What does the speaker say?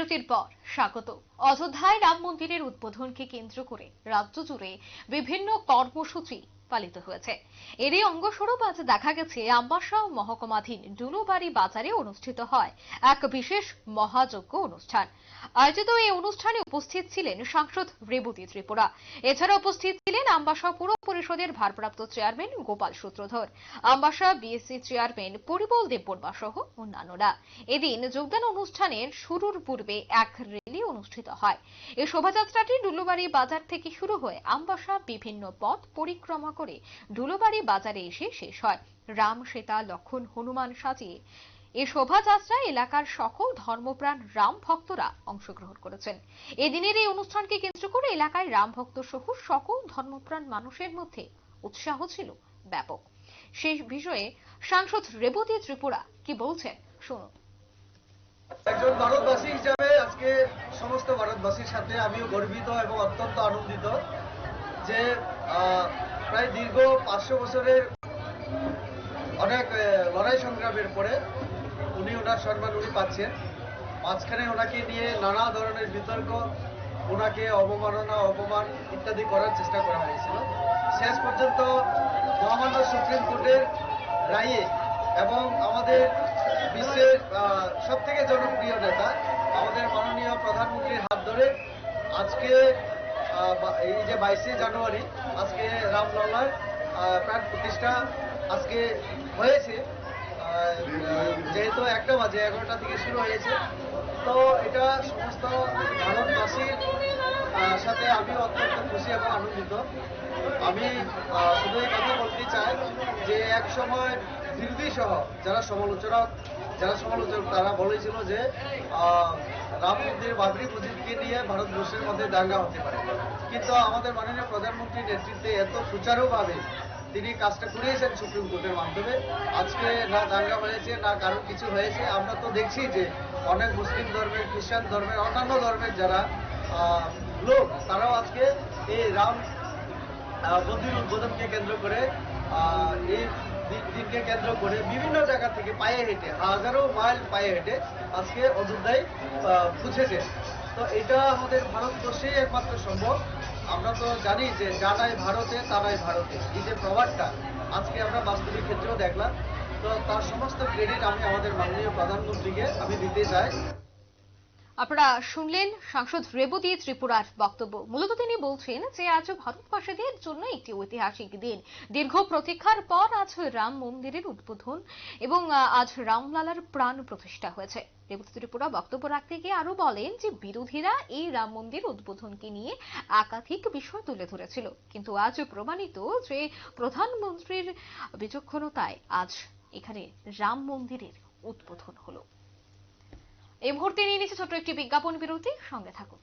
বিরতির পর স্বাগত। অযোধ্যায় রাম মন্দিরের উদ্বোধনকে কেন্দ্র করে রাজ্য জুড়ে বিভিন্ন কর্মসূচি পালিত হয়েছে। এরই অঙ্গস্বরূপ আজ দেখা গেছে, আম্বাসা মহকুমাধীন ডুলুবাড়ি বাজারে অনুষ্ঠিত হয় এক বিশেষ মহাযজ্ঞ অনুষ্ঠান। আয়োজিত এই অনুষ্ঠানে উপস্থিত ছিলেন সাংসদ রেবতী ত্রিপুরা। এছাড়া উপস্থিত ছিলেন আম্বাসা পুর পরিষদের ভারপ্রাপ্ত chairman Gopal Sutradhar, Ambassa BSC chairman Paribal Debbarma সহ অন্যান্যরা। এদিন যোগদান অনুষ্ঠানের শুরুর পূর্বে এক র্যালি অনুষ্ঠিত হয়। এই শোভাযাত্রাটি ডুলুবাড়ি বাজার থেকে শুরু হয়ে আমবাসা বিভিন্ন পথ পরিক্রমা করে ডুলুবাড়ি বাজারে এসে শেষ হয়। রাম, সীতা, লক্ষণ, হনুমান সাজিয়ে এই শোভাযাত্রায় এলাকার সকল ধর্মপ্রাণ রাম ভক্তরা অংশগ্রহণ করেছেন। এদিনের এই অনুষ্ঠানকে কেন্দ্র করে এলাকায় রাম ভক্ত সহ সকল ধর্মপ্রাণ মানুষের মধ্যে উৎসাহ ছিল ব্যাপক। সেই বিষয়ে সাংসদ রেবতী ত্রিপুরা কি বলছেন? শুনুন। একজন ভারতবাসী হিসাবে আজকে সমস্ত ভারতবাসীর সাথে আমিও গর্বিত এবং অত্যন্ত আনন্দিত যে প্রায় দীর্ঘ পাঁচশো বছরের অনেক লড়াই সংগ্রামের পরে উনি ওনার সম্মান উনি পাচ্ছেন। মাঝখানে ওনাকে নিয়ে নানা ধরনের বিতর্ক, ওনাকে অবমাননা, অপমান ইত্যাদি করার চেষ্টা করা হয়েছিল। শেষ পর্যন্ত মহামান্য সুপ্রিম কোর্টের রায়ে এবং আমাদের বিশ্বের সব থেকে জনপ্রিয় নেতা আমাদের মাননীয় প্রধানমন্ত্রীর হাত ধরে আজকে এই যে বাইশে জানুয়ারি, আজকে রামলালার প্রাণ প্রতিষ্ঠা আজকে হয়েছে। যেহেতু একটা বাজে এগারোটা থেকে শুরু হয়েছে, তো এটা সমস্ত ভারতবাসীর সাথে আমি অত্যন্ত খুশি এবং আনন্দিত। আমি শুধু এই কথা বলতে চাই যে এক সময় বিরোধী সহ যারা সমালোচনা যারা সমালোচক তারা বলেছিল যে রাম মন্দির বাবরি মসজিদকে নিয়ে ভারতবর্ষের মধ্যে দাঙ্গা হতে পারে। কিন্তু আমাদের মাননীয় প্রধানমন্ত্রীর নেতৃত্বে এত সুচারুভাবে তিনি কাজটা করিয়েছেন সুপ্রিম কোর্টের মাধ্যমে। আজকে না দাঙ্গা হয়েছে, না কারও কিছু হয়েছে, আমরা তো দেখছি যে অনেক মুসলিম ধর্মের, খ্রিস্টান ধর্মের, অন্যান্য ধর্মের যারা লোক, তারাও আজকে এই রাম মন্দির উদ্বোধনকে কেন্দ্র করে এই দিনকে কেন্দ্র করে বিভিন্ন জায়গা থেকে পায়ে হেঁটে, হাজারো মাইল পায়ে হেঁটে আজকে অযোধ্যায় পৌঁছেছে তো এটা আমাদের ভারতবর্ষেই একমাত্র সম্ভব। আমরা তো জানি যে জানাই ভারতে, তারাই ভারতে। এই যে প্রভাবটা আজকে আমরা বাস্তবিক ক্ষেত্রেও দেখলাম। তো তার সমস্ত ক্রেডিট আমি আমাদের মাননীয় প্রধানমন্ত্রীকে আমি দিতে চাই। আপনারা শুনলেন সাংসদ রেবতী ত্রিপুরার বক্তব্য। মূলত তিনি বলছেন যে, আজ ভারতবাসীদের জন্য একটি ঐতিহাসিক দিন। দীর্ঘ প্রতীক্ষার পর আজ রাম মন্দিরের উদ্বোধন এবং আজ রামলালার প্রাণ প্রতিষ্ঠা হয়েছে। রেবতী ত্রিপুরা বক্তব্য রাখতে গিয়ে আরও বলেন যে, বিরোধীরা এই রাম মন্দির উদ্বোধনকে নিয়ে একাধিক বিষয় তুলে ধরেছিল। কিন্তু আজ প্রমাণিত যে, প্রধানমন্ত্রীর বিচক্ষণতায় আজ এখানে রাম মন্দিরের উদ্বোধন হলো। এই মুহূর্তে নিয়ে নিচ্ছে ছোট্ট একটি বিজ্ঞাপন বিরতি। সঙ্গে থাকুন।